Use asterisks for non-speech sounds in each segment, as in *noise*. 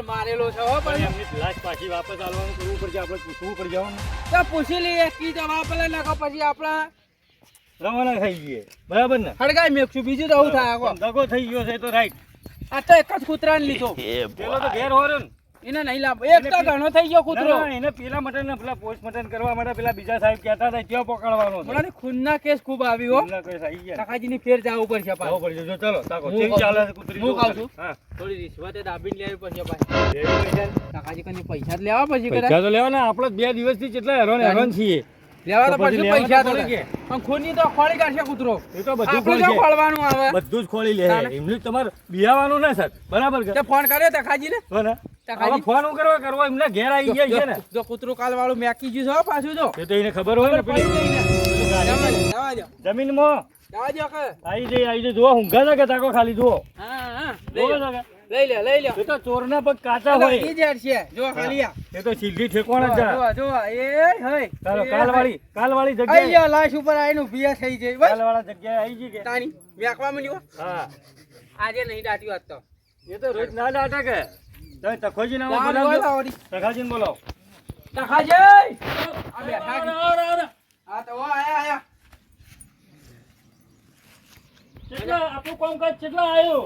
અને મારેલો છે હો પણ એમની લાશ પાછી વાપસ આલવાનું કરવું પડશે આપણે પૂછવું પડી જવાનું. તો પૂછી લઈએ કી જવાબ પેલા નાખો પછી આપણા રવાના થઈ ગઈએ બરાબર ને? હડગાઈ મેકશું બીજું તો આવું થાય. દગો થઈ ગયો છે તો રાઈટ. આ તો એક જ કૂતરાને લીધો. પેલો તો ઘેર હોરો ને. એને નહીં લાભ. એક તો ઘણો થઈ ગયો કૂતરો. ના, ના, એને પેલા મટન ને પેલા પોસ્ટ મટન કરવા માટે પેલા બીજા સાહેબ કહેતા હતા ત્યાં પકડવાનો છે. હમણાંથી ખૂનના કેસ ખૂબ આવ્યો એમના ની આવી ગયા. કાકાજીની ફેર જાવ ઉપર છે પાછો પડશે. જો ચલો તાકો કેમ ચાલે છે કૂતરી હું કહું છું. હા. થોડી રિશ્વતે દાબીને લેવી પડશે પૈસા કાકાજી કને પૈસા જ લેવા પછી. પૈસા તો લેવાના આપણે બે દિવસથી કેટલા હેરાન હેરાન છીએ. લેવા તો તો પછી પછી પૈસા તો તો કે. પણ ખૂનની તો ખોળી કાઢશે કૂતરો. એ તો બધું આપણે ખોળવાનું આવે? બધું જ ખોલી લે. તાને? તમારે બિયાવાનું ના સર બરાબર તે ફોન કર્યો કાકાજીને ને? કાકાજી? ફોન હું કરવા? કરવો? એમને ઘેર આવી ગયા છે ને. જો- જો કાલ વાળું મેકી ગયું છે પાછું જો. એ તો એને ખબર હોય ને પડી પેલી ગઈ ને. જવા દો, જવા દો. જમીનમાં? જવા દો કે. આવી જઈ આવી જઈ. જુઓ ઊંઘા છે કે તાકો ખાલી જુઓ. હા, હા. લઈ લે લઈ લે એ તો ચોરના પગ કાચા હોય. એ જ યાર છે. જો હાલિયા આ. એ તો સીધી ઠેકવાના જ જો. જો એ હઈ. ચાલો કાલવાળી કાલવાળી કાલવાળી આઈ જા લાશ ઉપર આઈનું ઊભી થઈ જઈ કાલવાળા જગ્યાએ આવી ગઈ કે. તાણી મેકવા મળ્યો હા. આજે નહીં દાટ્યું આજ તો. એ તો રોજ ના દાટા કે. તમે તખોજી નામ લાવ, બોલાવજો લાવ, બોલાવો. તખાજી! આ બેઠા. હા તો આયા આયા. કેટલા આપણું કામકાજ કેટલા આવ્યો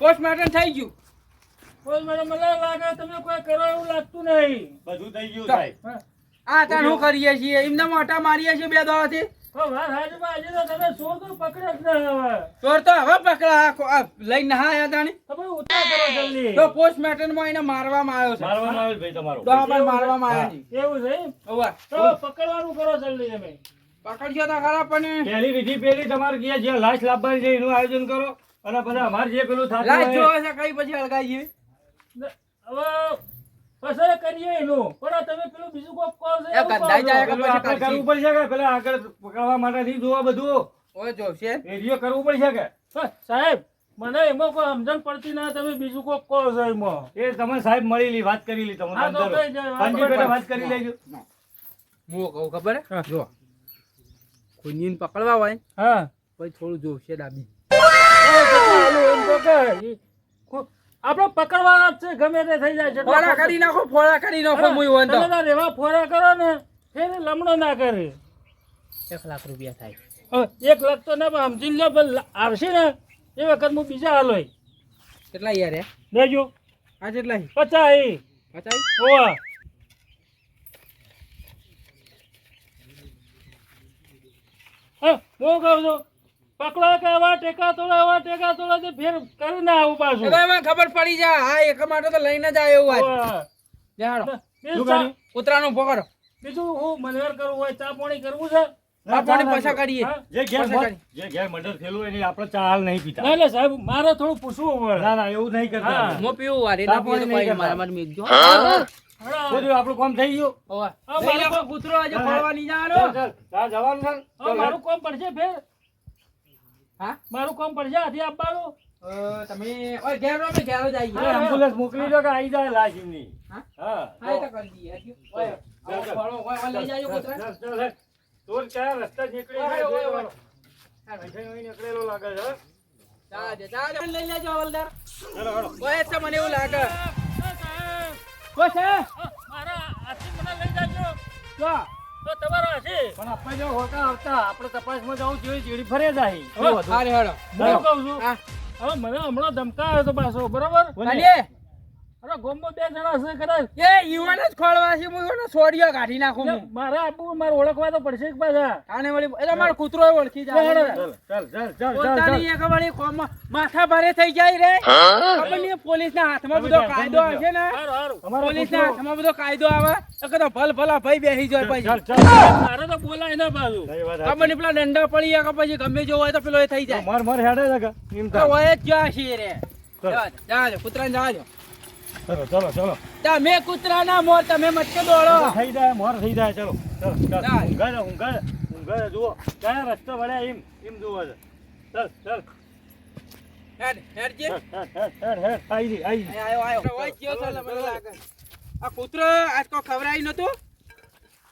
પોસ્ટમોર્ટમ થઈ ગયું. કોઈ મને મને લાગે તમે કોઈ કરો એવું લાગતું નહીં. બધું થઈ ગયું સાહેબ. આ તાણ હું કરીએ છીએ? એમને મોટા મારીએ છીએ બે દાવાથી તો વાત હાજી આજે તો તમે શું તો પકડે જ ના હવે. ચોર તો હવે પકડા. આ કો- આ લઈને ના આયા તાણી તમે ઉતાર કરો જલ્દી. તો પોસ્ટમોર્ટમમાં મારવામાં આવ્યો છે. મારવામાં આવે ભાઈ તમારો. તો આપણે મારવામાં આવ્યો છે. એવું છે એમ? ઓવા. તો પકડવાનું કરો જલ્દી તમે. પકડ્યો તો ખરા પણ પહેલી વિધિ પહેલી તમારે કે જે લાશ લાવવાની છે એનું આયોજન કરો. અને બધા અમારે જે પેલું થાય લાશ જોવા છે કઈ પછી હળગાઈએ હવે કરીએ એનું. પણ તમે પેલું બીજું કોક કહો છો એ ગંધાઈ જાય કે પછી કરવું પડશે કે? પેલા આગળ પકડવા માટે નહીં જોવા બધું? ઓય જોશે. એરિયો કરવું પડશે કે? સાહેબ મને એમાં કોઈ સમજણ પડતી ના તમે બીજું કોક કહો છો એમાં. એ તમે સાહેબ મળી લી વાત કરી લી તમે હા, તો કઈ જાય, વાત પંજી કરી. વાત કરી લેજો. હું કહું ખબર હે? જો. ખુનીને પકડવા હોય હા. પછી થોડું જોશે ડાબી. એમ તો કો- આપણે પકડવાના જ છે ગમે તે થઈ જાય છે ફોડા કરી નાખો ફોડા કરી નાખો મુઈ હોય તો તમે તાર એવા ફોરા કરો ને ફેર લમણો ના કરે. એક લાખ રૂપિયા થાય. હવે એક લાખ તો ના પણ સમજી લો પણ આવશે ને એ વખત હું બીજા હાલોય કેટલા યાર લેજો. આ કેટલા છે? પચાસ. એ પચાસ? ઓવા હા હું કહું છું. પકડો કે એવા ટેકા તોડો એવા ટેકા તોડો તે ફેર કરી ના આવું પાછું. હવે એમાં ખબર પડી જાય હા એક માટે તો લઈને જ આવ્યો આજ જાણો. બીજું પકડો બીજું હું મનવેર કરવું હોય ચા પાણી કરવું છે? આ પાણી પાછા કરીએ હા? જે ઘેર પછી કરી. જે ઘેર મર્ડર થયેલું હોય એની આપણે ચા હાલ નહીં પીતા. ના એટલે સાહેબ મારે થોડું પૂછવું પડે ના ના એવું નહીં કરતા. હું. પીવું વારે. બધું આપણું કામ થઈ ગયું? મારું કામ પડશે ફેર. હા મારું કામ પડશે હાથી આપવાનું તમે ઓય ઘેર રહો, અમે ઘેર જ આવીએ. એમ્બ્યુલન્સ મોકલી દો કે આવી જાય લાશ એમની. હા? હા. હા, એ તો કરી દઈએ. ઓય, આવો ચાલ, ચાલ. ફળો, ઓય, ઓય, લઈ જાજો કૂતરા. ચાલ, ચાલ, ચાલ. ચોર ક્યાં રસ્તા નીકળી ઓય, જાય ઓય, ઓય. અહીંથી નીકળેલો લાગે છે હો. જાજો, જાજો. લઈ લેજો હવલદાર. ચાલો, હાલો. ઓય, તો મને એવું લાગે સાહેબ, છે? મારા હાથી મને લઈ જાજો જો. તો તમારો હાથી પણ આપણે જો હોકા આવતા આપણે તપાસમાં જવું જોઈએ ચીડી ફરે જાય. હવે, હારે હેડો. હું કહું છું હા. હવે મને હમણાં ધમકાયો તો પાછો બરોબર? અરે ગોમમાં બે જણા છે કદાચ. એ યુવાન જ ખોળવા છે, હું એને છોડીઓ કાઢી નાખું હું. મારે આપવું મારે ઓળખવા તો પડશે જ પાછા. આને વળી- એટલે મારો કૂતરો ઓળખી જાય. ચાલ ચાલ ચાલ ચાલ ચાલ પોતાની એક વળી કોમમાં માથા ભારે થઈ જાય રે. ખબર પોલીસ ના હાથમાં બધો કાયદો હશે ને? પોલીસ સારું અમારો પોલીસના કૂતરો- હાથમાં બધો કાયદો આવે તો કદો ભલ ભલા ભાઈ બેસી જાય પછી. ચાલ ચાલ. મારે તો બોલાય ના બાજુ નહીં પેલા દંડા પડી ગયા પછી ગમે જો હોય તો પેલો એ થઈ જાય. માર માર હેડે જગા એમ તો હોય જ જ્યાં છીએ રે. કૂતરાને જવા દો. ચલો ચલો ચલો તમે કૂતરાના મોર તમે મટકે દોડો થઈ જાય મોર થઈ જાય ચલો ચલો ચાલ ચાલ. ઊંઘા ઊંઘા ઊંઘા જુઓ કયા રસ્તો વળ્યા એમ એમ જુઓ છે ચલ ચલ હેડ, હેડજે. હેડ, હેડ, હેડ, હેડ, હેડ. આઈ જી, આઈ આયો, આયો. ઓય કયો ચાલે મને લાગે. આ કૂતરો આજ કોઈ ખવરાઈ નતો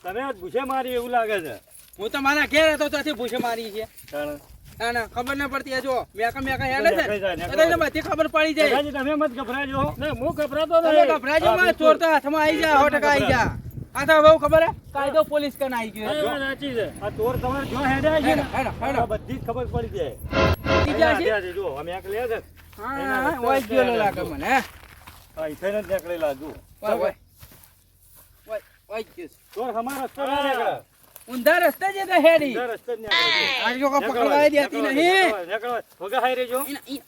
તમે આજ ભૂસે મારી એવું લાગે છે હું તો મારા ઘેર હતો ત્યાંથી ભૂસે મારી છે તાણે. ના ના ખબર ના પડતી જો મેકા મેકા હેડે છે? નીકળી જાય, ને. નીકળી એટલે બધી ખબર પડી જાય. તમે મત ગભરાજો. ના હું ગભરાતો તમે ગભરાજો માં ચોર તો હાથમાં આવી જાય સો ટકા આવી જાય આ તો બહુ ખબર હે? કાયદો પોલીસ કન આવી ગયો. હા, એ વાત સાચી છે. આ ચોર તમારે જો હેડ્યા છે ને, હેડો, હેડો. બધી ખબર પડી જાય. પડી છે? અહીંયા અમે એક લે છે. હા હા રસ્તે હોય રસ્તે ગયેલો હેડે. લાગે મને હે? હા, ઈ જ નીકળેલા, જુઓ. હોય હોય. હોય હોય ગયું ચોર હમારા રસ્તે ના નીકળે. ઊંધા રસ્તે જ તો હેડી. આ જો પકડવા દેતી નહીં. ભોગા હાઈ રહેજો.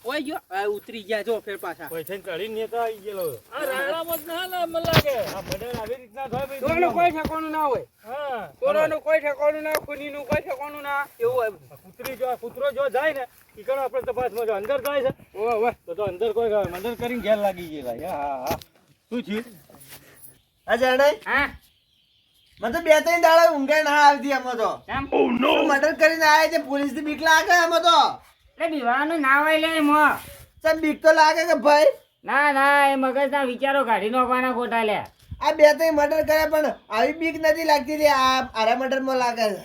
ઓય જો ઉતરી ગયા જો ફેર પાછા. કોઈ થઈને ચડીને તો આવી ગયેલો. આ રાયડામાં જ ના લે, મને લાગે. આ બધાને આવી રીતના થાય ભાઈ. કોનો કોઈ ઠેકાણું ના હોય. હા. ચોરોનું કોઈ ઠેકાણું ના ખૂનીનું કોઈ ઠેકાણું ના એવું હોય. કૂતરી જો કુતરો જો જાય ને ઈ કણો આપણે તપાસમાં જો અંદર જાય છે. ઓ ઓય. તો તો અંદર કોઈ અંદર કરીને ઘેર લાગી ગયેલા. હા હા હા. શું થયું? આ જાણે હા? મને તો બે ત્રણ દાડા ઊંઘે ના આવતી અમે તો. મટર મર્ડર કરીને આયા છે? પોલીસથી બીક લાગે આમાં તો. એટલે બીવાનું ના હોય લે મો સર બીક તો લાગે કે ભાઈ? ના ના એ મગજના વિચારો કાઢી નાખવાના ખોટા લે. આ બે ત્રણ મર્ડર કરે પણ આવી બીક નથી લાગતી રે આ આરા મર્ડરમાં લાગે છે.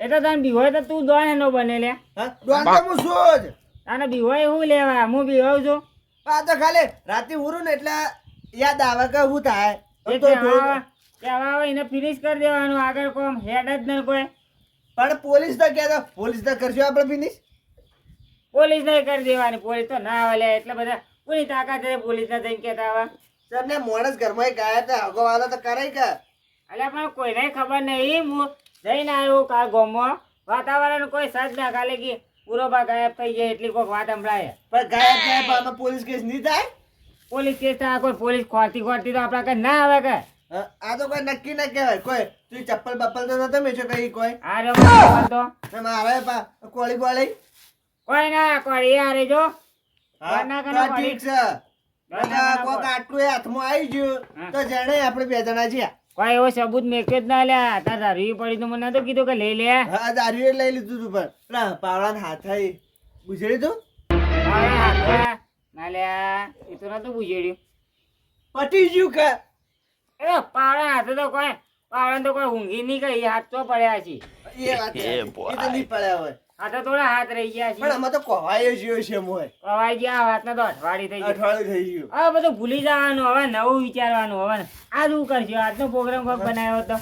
એ તો તને બીવાય તો તું દોન એનો બને લે. હા? ડોન તો હું છું જ? તને બીવાય હું લેવા હું બીવાઉ છું. આ તો ખાલી રાતે ઉરું ને એટલે યાદ આવે કે હું થાય. કહેવા એને ફિનિશ કરી દેવાનું આગળ કોમ હેડ જ નહીં કોઈ. પણ પોલીસ તો કહેતો પોલીસ તો કરશું આપણે ફિનિશ પોલીસ નહીં કરી દેવાની પોલીસ તો ના આવે એટલે બધા કોઈ તાકાત છે પોલીસ ને જઈને કહેતા આવા સર ને માણસ ઘરમાં ગયા હતા અગો વાળો તો કરે કે? એટલે પણ કોઈને ખબર નહીં હું જઈને આવ્યો કાલ ગોમમાં. વાતાવરણ કોઈ સજ ના કાલે કે પૂરો ભાગ ગાયબ થઈ જાય એટલી કોઈ વાત સંભળાય. પણ ગાયબ થાય પોલીસ કેસ નહીં થાય? પોલીસ કેસ થાય કોઈ પોલીસ ખોરતી ખોરતી તો આપણા કઈ ના આવે કે? આ તો કોઈ નક્કી ના કહેવાય. કોઈ તું ચપ્પલ બપ્પલ તો નતો મેચો કઈ કોઈ? આ મારો તો. મારે પા કોળી બોળી? કોઈ ના કોઈ આરે જો હા, ના, ઠીક છે. કોક આટલું એ હાથમાં આવી ગયું તો જાણે આપણે બે જણા છીએ કોઈ એવો સબૂત મેક્યો જ ના લ્યા તાર દારૂ પડી તો મને તો કીધું કે લઈ લે. હા દારૂ લઈ લીધું તું પણ. પાવડા હાથ આવી ગુજરી તું? ના લ્યા એ તો નતું પૂછ્યું પટી ગયું કે? એ પાવડા હાથે તો કોઈ પાવડા તો કોઈ ઊંઘી નહીં ગઈ હાથ તો પડ્યા છે. એ વાત એ તો નહીં પડ્યા હોય. હાથે થોડા હાથ રહી ગયા પણ છે તો કોવાયો જ્યો છે મોય કવાઈ ગયા હાથને તો અઠવાડી થઈ ગઈ અઠવાડિયું થઈ ગયું. હવે બધું ભૂલી જવાનું હવે નવું વિચારવાનું હવે આ શું કરજો આજનો પ્રોગ્રામ કોક બનાવ્યો હતો.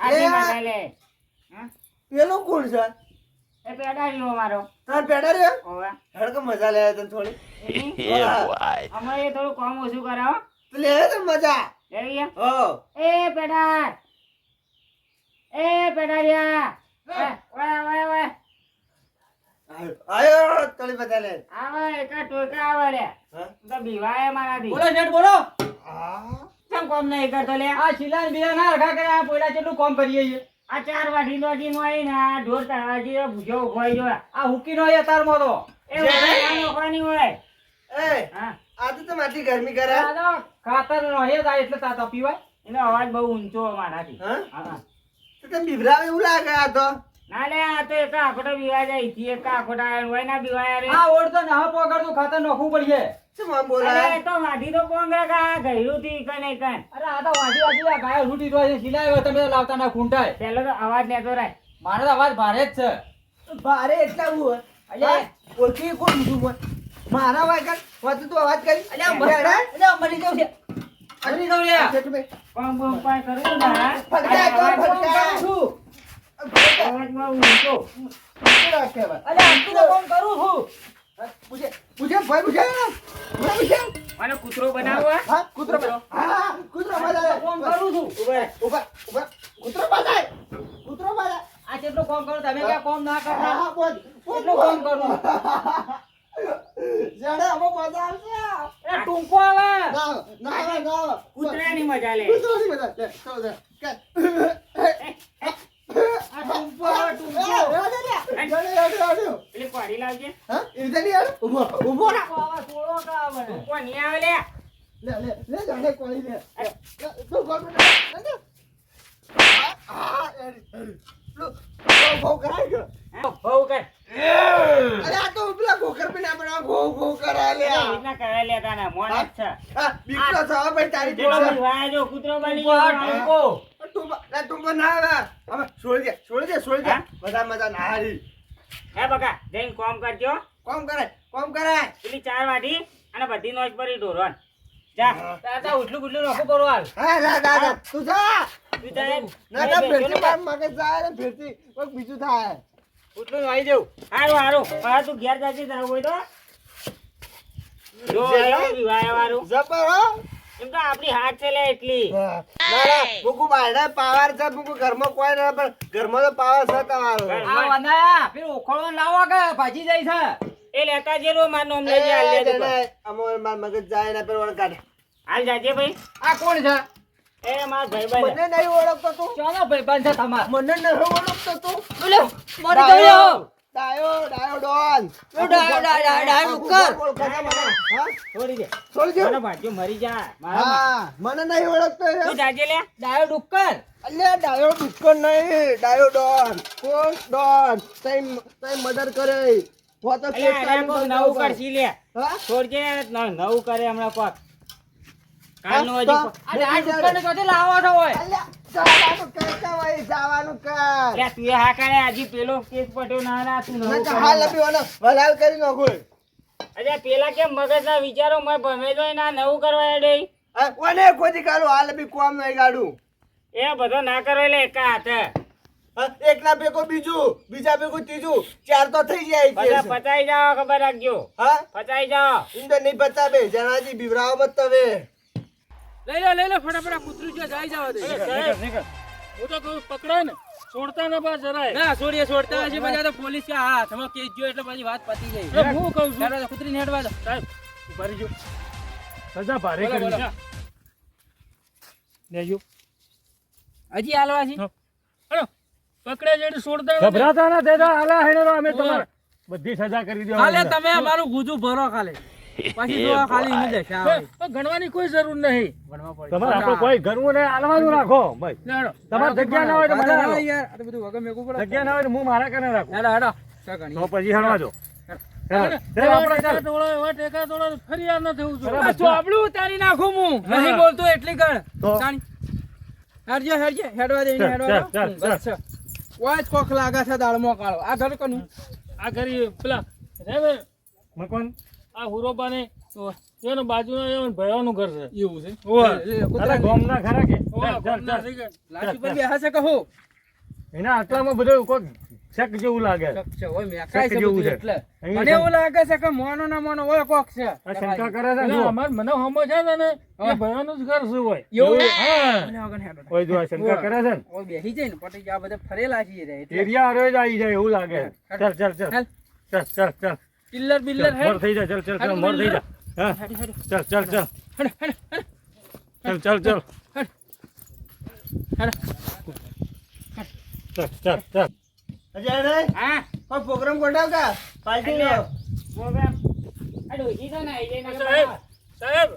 માથા લે પેલો કોણ છે? એ પેડાડ્યો મારો તાર પેડા રે ઓવે હડકો મજા લે તને થોડી. *laughs* થોડું કામ ઓછું કરાવો. તો લે તો મજા? હો. એ પેડાર એ પેડારિયા ઓય ઓય ઓય. આયો તળી બધા લે. આવા એકા ટોકા આવે લે. હા? તો બીવાય મારાથી. બોલો શેઠ બોલો. કેમ કોમ નહીં કરતો લે? આ શિલાન બિલાન ના રખા કરે આ પોયલા કેટલું કામ કરીએ છીએ. આ ચાર વાઢી નો નો હોય ને આ ઢોર તળાજી ભૂજો ઉભોઈ જો આ હુકી નો અતારમાં તો એ નોખવાની હોય. એ હા. આ તો તમે ગરમી કરે. ખાતર નો હે થાય એટલે તાતા પીવાય? એનો અવાજ બહુ ઊંચો મારાથી. હા? હા તો તમે બિભરાવે એવું લાગે આ તો? ના લે આ તો એક આખોટો બીવાય જાય. એક આખોટા હોય ના બીવાય રે આ ઓળ તો ના તો ખાતર નોખવું પડશે. શું આમ બોલાય એ તો વાઢી તો કોંગા કા? ગયરું થી કને કન. અરે આ તો વાંચી વાંચી ગાયો લૂંટી તો છે સિલાય તમે તો લાવતા ના ખૂંટાય. પેલો તો અવાજ લેતો રહે. મારો તો અવાજ ભારે જ છે. ભારે એટલા હું અલ્યા. ઓળખી કોણ છું મારા વાગર વાત તું અવાજ કરી. અલ્યા, બેડા? અલ્યા, મરી જાઉં છે. મરી જાઉં લ્યા. જેઠુભાઈ, કોમ પાય કરું ના ફટકાય તો. કરું છું. અવાજમાં ઊંચો શું? અલ્યા, આટલું તો કરું છું. હા, પૂછે પૂછે ભાઈ પૂછે. ભાઈ પૂછે. મને કૂતરો બનાવો હા? કૂતરો હા હા, કૂતરો બનાવો. કામ કરું છું? ઊભા ઊભા ઊભા કૂતરો બાજાય કૂતરો બાજાય આ કેટલું કામ કરો તમે ક્યાં કોમ ના કરતા? હા બોલ બોલ. કામ કરું જાણે હવે મજા આવશે એ ટૂંકો આવે ના ના આવે, ના આવે. કૂતરાની મજા લે કૂતરોની મજા લે, ચાલો લે. કે. આ ટૂંકો આવે એ, ટૂંકો રેવા દે લે. જાણે, જાણે, જાણે. પેલી પાડી લાવજે હા? એ રીતે નહીં આવે? ઊભો, ઊભો રહો. ટૂંકો આવે થોડો કા આવે ને. કોણ નહીં આવે લે લે, લે, લે, જાણે કોળી લે. લે, તું ગોળમાં લે, લે. આ, આ, એરી, એરી. લો, બહુ, બહુ કરાય ગયો. બહુ કર અરે આ તો પેલા ગોકર પે ના બનાવ ઘો ઘો કરાય લે એ રીતના કરે લે તાના મોન જ બીકલો છો ભાઈ તારી પેલો પોસા જો કૂતરો બની ગયો ટૂંકો તું ના ના આવે હવે છોડી દે છોડી દે છોડી દે. બધા મજા ના હારી. હે બકા જઈને કોમ કરજો. કોમ કરે કોમ કરે પેલી ચાર વાટી અને બધી નોચ પડી ઢોરવાન. જા. તાતા ઉઠલું ગુટલું નાખો કરો હાલ. હા ના ના ના તું જા. તું જાય ના ના ફેરથી માર મગજ જાય ને ફેરથી કોઈક બીજું થાય. ઉઠલું આવી જવું હારું હારું. હવે તું ઘેર જાજે તારું હોય તો. જો વિવાહ વાળું જબર હો. એમ તો આપણી હાથ છે એટલી. ના ના મુકુ બાયડા પાવર છે મુકુ ઘરમાં કોઈ ના પણ ઘરમાં તો પાવર છે તમારો. આ લાવો કે ભાજી જાય છે? એ લેતા જે રો માર નોમ લેજે હાલ લે અમો માર મગજ જાય ને પેલો કાઢે હાલ જાજે ભાઈ. આ કોણ છે? એ માર ભાઈ ભાઈ મને નહીં ઓળખતો તું. ચાલો ભાઈ બંધ છે તમાર? મને નહીં ઓળખતો તું. બોલો મારી ગયો ડાયો ડાયો ડોન ડાયો, ડાયો, ડાયો, ડાયો, કર. હા? છોડી દે છોડી દો. મને ભાગ્યો મરી જા હા મને નહીં ઓળખતો તું જાજે લે. ડાયો ડુક્કર. અલ્યા ડાયો બિસ્કોટ નહીં ડાયો ડોન કોણ ડોન તઈ તઈ મર્ડર કરે. હો તો કેસ અલ્યા એને કોક નવું કરશી લે. છોડજે નવું કરે હમણાં કોક. કાલ નો હજી લાવવાનો આ ડાયો ડુક્કરને લાવો છો હોય? અલ્યા જવાનું કર કવાય જવાનું કર લે તું હા કરે હજી પેલો કેસ પટ્યો ના ના તું હાલ અભી ઓલો વલાલ કરી નાખો. અરે પેલા કેમ મગજના વિચારો મેં ભમે જોઈ ના નવું કરવા એડે ઓને ખોજી કાઢું? હાલ અભી કોમ કાઢું. એ બધો ના કરો એટલે એકા હાથે. એકના ભેગો બીજું બીજા ભેગું ત્રીજું. ચાર તો થઈ જાય કેસ. પચાઈ જાવ ખબર રાખજો. હા? પચાઈ જાવ ઇન તો નહીં બતાવે જણાજી બીવરાવો મત તમે લઈ લો લઈ લો ફટાફટ આ કૂતરું જો જાય જવા દે. હું તો કહું પકડાય ને. છોડતા ના બા જરાય. ના છોડીએ છોડતા હજી બધા તો પોલીસ કે હા તમે કેસ જો એટલે પછી વાત પતી જાય હું કહું છું. તારા કૂતરી નેડવા દો. સાહેબ ભરી જો. સજા ભારે. કરી લેજો. હજી હાલવા છે? પકડે જેડી છોડતા ગભરાતા ના દેતા આલા હેડો અમે તમારે. બધી સજા કરી દો હાલે તમે અમારું ગુજુ ભરો ખાલે. પછી જો આ ખાલી એની દશા આવે ગણવાની કોઈ જરૂર નહીં. તમારે આપણે કોઈ ઘરવું નહીં હાલવાનું રાખો ભાઈ. તમારે જગ્યા ના હોય તો મને યાર આ તો બધું વગર મેકવું પડે. જગ્યા ના હોય તો હું મારા કને રાખું. હેડો હેડો તો પછી હળવા દો અરે, ચાલો, આપણે ટેકા ચાલો. તોડો, એવા ટેકા તોડો, ફરિયાદ ન થવું જોઈએ. આ ચોપડું ઉતારી નાખું નહીં બોલતો એટલી કણ તો? તાણી. હેડજે હેડજે. હેડવા દે હેડવા ચાલ, દો. ચાલ, બસ. છે. ઓય જ કોક લાગે છે દાળમાં કાળો. આ ઘર કનું? આ ઘર પેલા મકવાન? આ હુરોબાને એનો બાજુનો એનો ભયાનું ઘર છે. એવું છે? ઓય. ગોમના ખરા કે ઓય. લાઠી પર બેહા છે કહો એના આટલામાં બધો કોઈ શક જેવું લાગે. છે ઓય મેકાય છે જેવું છે. એટલે. મને એવું લાગે છે કે મોનો ના મોનો ઓય કોક છે. આ શંકા કરે છે ને અમાર મને હમો છે ને એ. ભયાનું જ ઘર છે હોય એવું? હા. મને વગર હેડો. ઓય જો આ શંકા કરે છે ને. ઓય બેહી જાય ને પટી જા બધા ફરેલા છે રે એરિયા રોજ આવી જાય એવું લાગે. ચાલ ચાલ ચાલ. ચાલ ચાલ ચાલ. પિલ્લર બિલ્લર હે મોર થઈ જા ચલ ચલ ચલ મોર થઈ જા. હા? ચલ ચલ ચાલ. ચલ ચલ ચલ. ચલ ચલ ચાલ. અજય રે હા. કોઈ પ્રોગ્રામ ગોઠવ કા પાર્ટી નો પ્રોગ્રામ અડો ઈ તો ના ઈ સાહેબ. સાહેબ.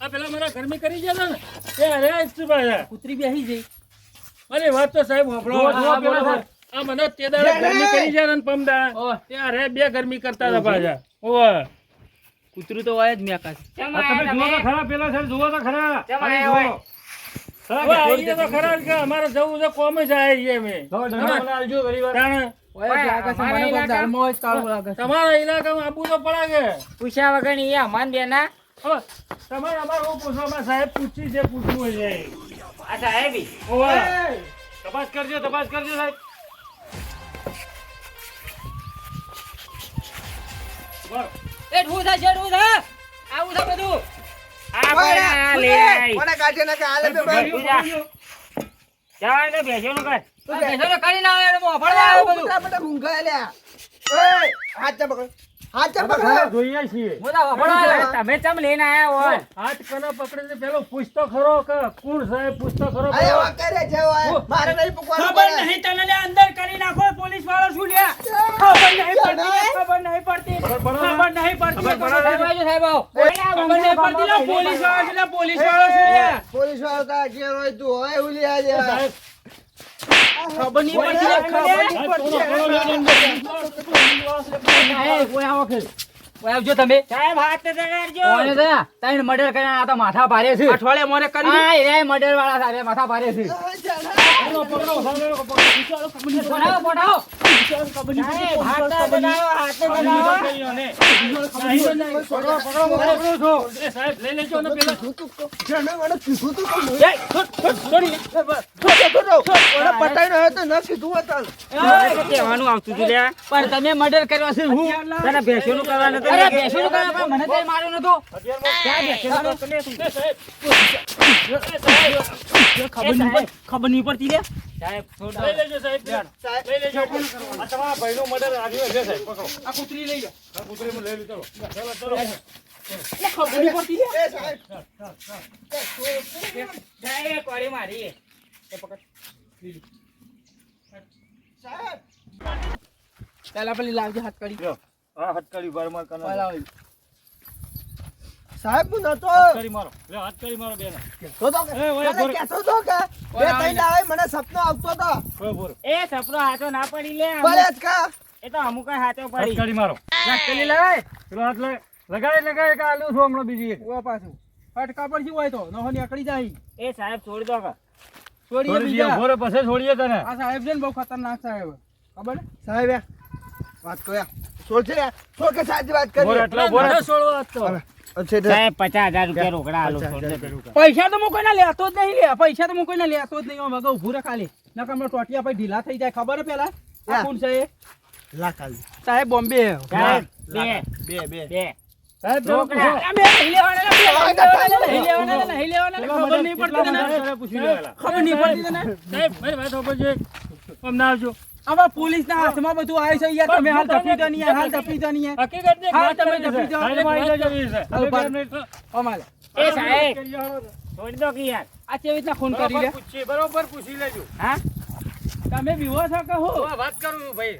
આ પેલા મારા ગરમી કરી ગયા ને. એ અરે. કૂતરી બેહી જઈ અરે વાત તો સાહેબ જુઓ, પેલા બરોબર. આ મને તે દાડે ગરમી કરી છે ને પમદા. ત્યાં રે બે ગરમી કરતા હતા પાછા. ઓય કૂતરું તો હોય જ તમે જુઓ તો ખરા પેલા છે જુઓ તો ખરા. અમારે જવું છે કોમ જ છે છે. તમારા ઇલાકામાં આબુ તો પડે કે પૂછ્યા વગરની એ અમાન બેના. હવે તમારે અમારે હું પૂછવામાં સાહેબ પૂછી છે પૂછવું છે. આ સાહેબી તપાસ કરજો તપાસ કરજો સાહેબ. એ ઢૂ થાય છે ઢૂ થાય. આવું છે બધું. આ લે કોને કાઢે ના કે હાલે બે ભાઈ? પૂજા. જવા દે કર ના આવે મોફળ આવે બધું. લ્યા ઓય હાથ પકડ. હાથ અમે જોઈએ છીએ. તમે ચમ લઈને આયા હોય? હાથ કનો પકડે છે પેલો પૂછતો ખરો કે કોણ સાહેબ? પૂછતો ખરો અરે વા કરે છે. મારે નહીં પકવાનું ખબર નહીં તને લે અંદર કરી નાખો પોલીસ વાળો શું લે ખબર નહીં પડતી ખબર નહીં. પડતી. ખબર નહીં પડતી? સાહેબ સાહેબ ખબર નહીં પડતી. લે પોલીસ વાળો છે પોલીસ વાળો શું લે પોલીસ વાળો તારા ઘેર હોય તું હોય ઉલી. સાહેબ ખબર નહીં પડતી સાહેબ, આવજો તમે સાહેબ હાથ મર્ડર આ તો માથા ભારે છે અઠવાડિયા મોરે કરી એ મર્ડર વાળા સારે માથા ભારે છે પકડો, પકડો, પકડો. પણ તમે મર્ડર કર્યો છે હું તને કરવાનું અરે ને કે- બેસું કરો પણ મને માર્યો નતો. ખબર નહીં પડતી લે. સાહેબ, લઈ. લેજો સાહેબ સાહેબ, લઈ લેજો. આ તમારા ભાઈનું મર્ડર આવ્યું છે સાહેબ પકડો. આ કુતરી લઈ લો. આ કૂતરીમાં લઈ લીધો ચલો. ચલો ખબર પડતી એ સાહેબ, સાહેબ, કોળી મારી. સાહેબ. પેલા પેલી લાવજે હાથ કરી લ્યો, આ હથકડી બારમાં કના પેલા સાહેબ, હું નતો. મારો. લ્યો, કરી મારો બેન. કહેતો તો એ, ઓય, તને બોલ. તો કે? બે ત્રણ દાડે મને સપનો આવતો તો. એ સપનો હાથો ના પડી લે પડે જ કા? એ તો અમુક હાથો પડી. મારો. લગાય. પેલો હાથ લે લગાય લગાય કે આલુ છું હમણાં બીજી એક. ઓ પાછું. ફટકા પર હોય તો? નહો નીકળી જાય. એ સાહેબ છોડી દો કા. છોડીએ બીજા. ભોરે પછી છોડીએ તને. આ સાહેબ છે ને બહુ ખતરનાક સાહેબ. ખબર? ને સાહેબ વાત કર્યા. છોડ છે છોડ કે સાચી વાત કરી? એટલા ભોરે. છોડો વાત તો. છે. સાહેબ પચાસ હજાર રૂપિયા રોકડા આલો પૈસા તો હું કોઈને લેતો જ નહીં લે પૈસા તો હું કોઈને લેતો જ નહીં. આમ વગર ઊભું ખાલી. નકર હમણાં ટોટિયા પછી ઢીલા થઈ જાય. ખબર હે પેલા? આ. કોણ છે એ? સાહેબ બોમ્બે. સાહેબ બે. બે બે. બે. સાહેબ રોકડા. બે નહીં લેવાના નહીં લેવાના નહીં લેવાના ખબર નહીં પડતી. ખબર નહીં પડતી તને. સાહેબ મારી વાત સાંભળજો એક. આમ આવજો. આમાં પોલીસના હાથમાં બધું આવે છે યાર તમે હાલ તપી દો નહીં હાલ તપી દો નહીં હકીકતની હાલ તમે કરી દો. અમારે. એ સાહેબ છોડી દો કે યાર. આ કેવી રીતના ફોન કરી લે પૂછી બરોબર પૂછી લેજો. હા? તમે વિવો છો કે હું? વાત કરું છું ભાઈ.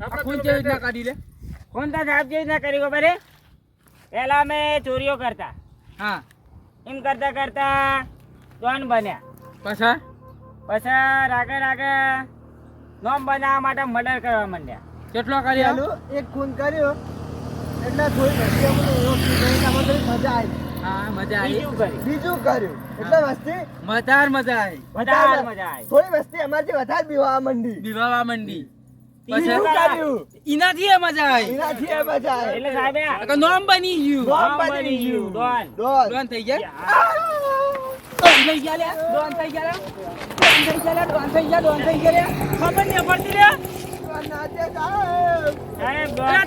આપણે પેલો કેવી રીતના કાઢી લે? ફોન તો સાહેબ જેવી ના કરી ખબર પહેલા અમે ચોરીઓ કરતા. હા. એમ કરતા કરતા ડોન બન્યા. પછી? પછી રાગે રાગે નોમ બનાવવા માટે મર્ડર કરવા માંડ્યા. કેટલો કરી આલું એક ખૂન કર્યો. એટલે થોડી વસ્તી મજા આવી. હા મજા આવી. બીજું કર્યું. કર્યું. એટલે વસ્તી મજાર મજા આવી. વધારે મજા આવી. થોડી વસ્તી અમારથી વધારે બીવા મંડી. વિવાહ મંડી. એનાથી મજા આવી. એનાથી મજા આવી. એટલે સાહેબ નામ બની ગયું. નોમ બની ગયું. ડોન. ડોન. થઈ ગયા? થઈ ગયા લે ડોન થઈ ગયા ડોન થઈ ગયા ડોન થઈ ગયા ડોન થઈ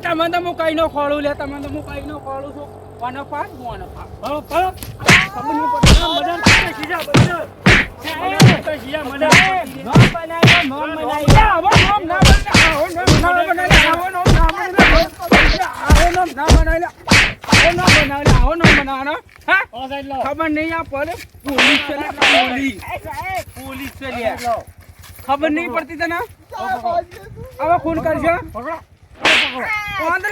તમે તો હું કઈ નો ખોળું લે તમે તો હું કઈ નો ખોળું છું કોનો હું આનો પાસ ફરો, ફરો. ખબર નહીં પડતી મદન સીધા મદન. બનાવ્યો આવો ના બનાય આવો ના બનાવવાનો. ખબર નહીં આ પર પોલીસ છે પોલીસ પોલીસ છે ખબર નહીં પડતી તને? હવે ફોન કરજો પકડો. વાંધો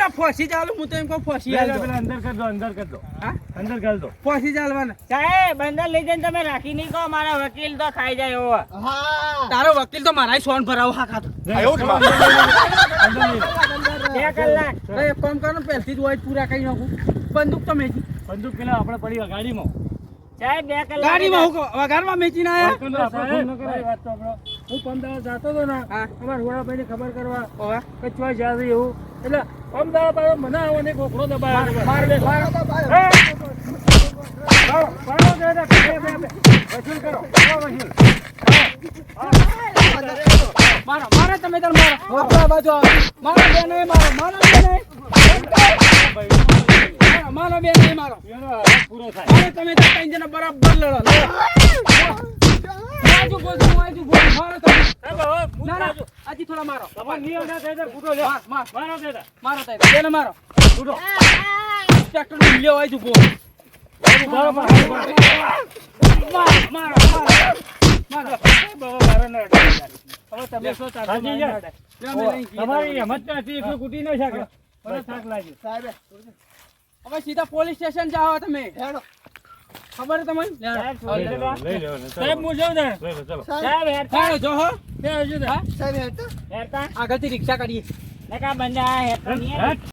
ચાલુ હું તો એમ કહું ફસી અંદર કર દો અંદર કર દો. હા? અંદર કર દો. ફસી ચાલવાના. સાહેબ અંદર લઈ જઈને તમે રાખી નહીં કહો મારા વકીલ તો ખાઈ જાય એવો. તારો વકીલ તો મારા સોન ભરાવો હા ખાતો અંદર બે કલાક. એક કામ કરો ને પહેલથી જ હોય પૂરા કરી નાખું. બંદૂક તો મેચી બંદૂક પેલા આપણે પડી ગાડીમાં. સાહેબ બે કલાક ગાડીમાં હું વઘારમાં મેચી ના આયા? આપણે ફોન ન વાત તો આપણો. હું પંદર જાતો હતો ને. અમારા વડાભાઈને ખબર કરવા ઓવે. કે ચોય છે એવું. એટલે અમદાવાદ પાછો મને આવો ને ગોખલો દબાવ્યો માર માર. બે, વસૂલ મારો મારો તમે તાર મારો. બાજુ. મારો બે નહીં મારો મારો બે નહીં મારો, બે નહીં મારો પૂરો થાય મારો તમે તો ત્રણ જણા બરાબર લડો લડો. આજુ બોલજો, આજુ બોલ મારો તમે. ના ના આજી થોડા મારો તમાર નિયમ ના થાય તો ફૂટો લે. માર, માર. મારો દે દે. મારો તાઈ બેને મારો ફૂટો. ટ્રેક્ટરનું લ્યો આજુ બોલ મારો, મારો, મારો. મારો હવે તમે શું. તમારી હિંમત નથી એકલું કૂટી ન શકે સાહેબ, હવે સીધા પોલીસ સ્ટેશન જાઓ તમે. ખબર છે તમને? સાહેબ હું જાઉં સાહેબ, જો હો? સાહેબ, હેડો. આગળથી રિક્ષા કરીએ બંધા હેટ.